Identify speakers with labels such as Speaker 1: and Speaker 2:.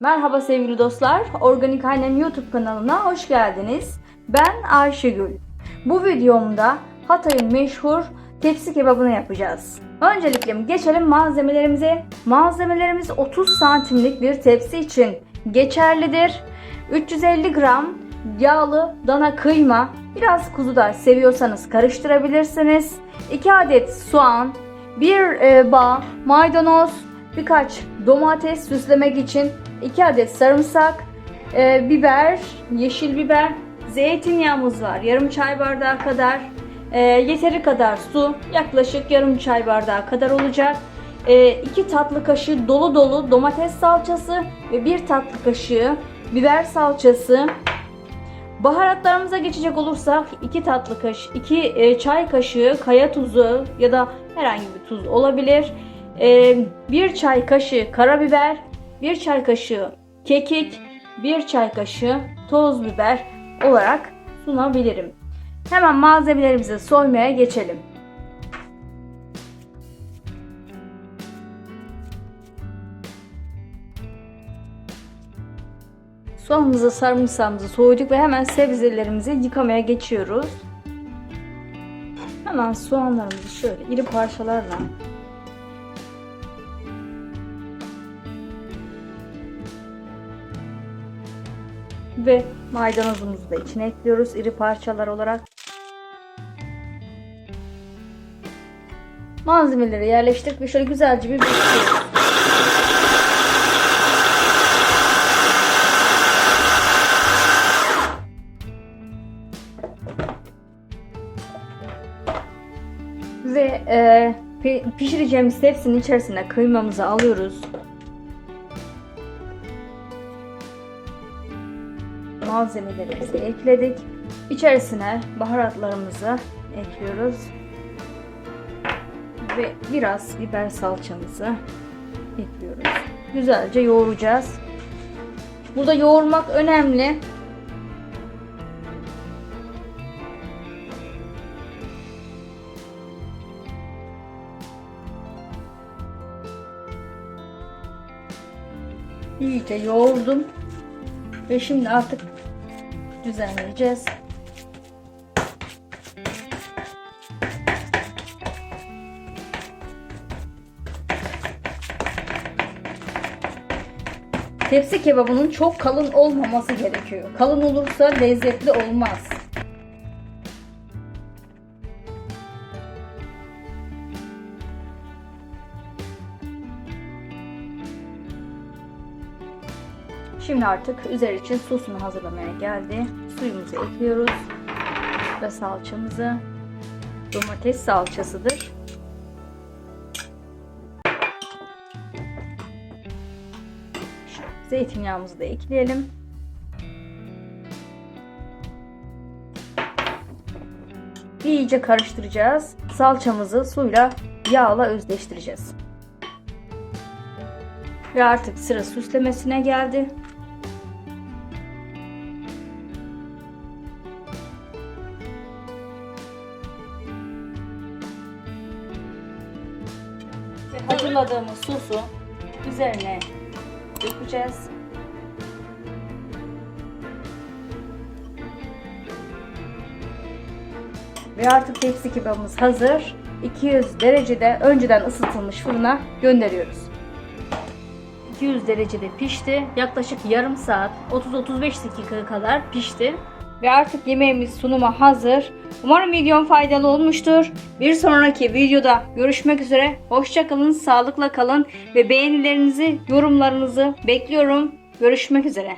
Speaker 1: Merhaba sevgili dostlar. Organik Annem YouTube kanalına hoş geldiniz. Ben Ayşegül. Bu videomda Hatay'ın meşhur tepsi kebabını yapacağız. Öncelikle geçelim malzemelerimize. Malzemelerimiz 30 santimlik bir tepsi için geçerlidir. 350 gram yağlı dana kıyma, biraz kuzu da seviyorsanız karıştırabilirsiniz. 2 adet soğan, 1 e, bağ maydanoz, birkaç domates süslemek için 2 adet sarımsak, e, biber, yeşil biber, zeytinyağımız var. Yarım çay bardağı kadar, e, yeteri kadar su, yaklaşık yarım çay bardağı kadar olacak. 2 tatlı kaşığı dolu dolu domates salçası ve 1 tatlı kaşığı biber salçası. Baharatlarımıza geçecek olursak 2 tatlı kaşığı, 2 çay kaşığı kaya tuzu ya da herhangi bir tuz olabilir. 1 çay kaşığı karabiber, 1 çay kaşığı kekik, 1 çay kaşığı toz biber olarak sunabilirim. Hemen malzemelerimizi soymaya geçelim. Soğanımızı, sarımsağımızı soyduk ve hemen sebzelerimizi yıkamaya geçiyoruz. Hemen soğanlarımızı şöyle iri parçalarla ve maydanozumuzu da içine ekliyoruz iri parçalar olarak. Malzemeleri yerleştirdik ve şöyle güzelce bir bekliyoruz. Ve e, pi- pişireceğimiz tepsinin içerisine kıymamızı alıyoruz. Malzemelerimizi ekledik. İçerisine baharatlarımızı ekliyoruz. Ve biraz biber salçamızı ekliyoruz. Güzelce yoğuracağız. Burada yoğurmak önemli. İyice yoğurdum. Ve şimdi artık düzenleyeceğiz. Tepsi kebabının çok kalın olmaması gerekiyor. Kalın olursa lezzetli olmaz. Şimdi artık üzeri için sosunu hazırlamaya geldi. Suyumuzu ekliyoruz ve salçamızı domates salçasıdır. Zeytinyağımızı da ekleyelim. İyice karıştıracağız. Salçamızı suyla yağla özleştireceğiz. Ve artık sıra süslemesine geldi. Hazırladığımız sosu üzerine dökeceğiz. Ve artık tepsi kebabımız hazır. 200 derecede önceden ısıtılmış fırına gönderiyoruz. 200 derecede pişti. Yaklaşık yarım saat 30-35 dakika kadar pişti. Ve artık yemeğimiz sunuma hazır. Umarım videom faydalı olmuştur. Bir sonraki videoda görüşmek üzere. Hoşçakalın, sağlıkla kalın ve beğenilerinizi, yorumlarınızı bekliyorum. Görüşmek üzere.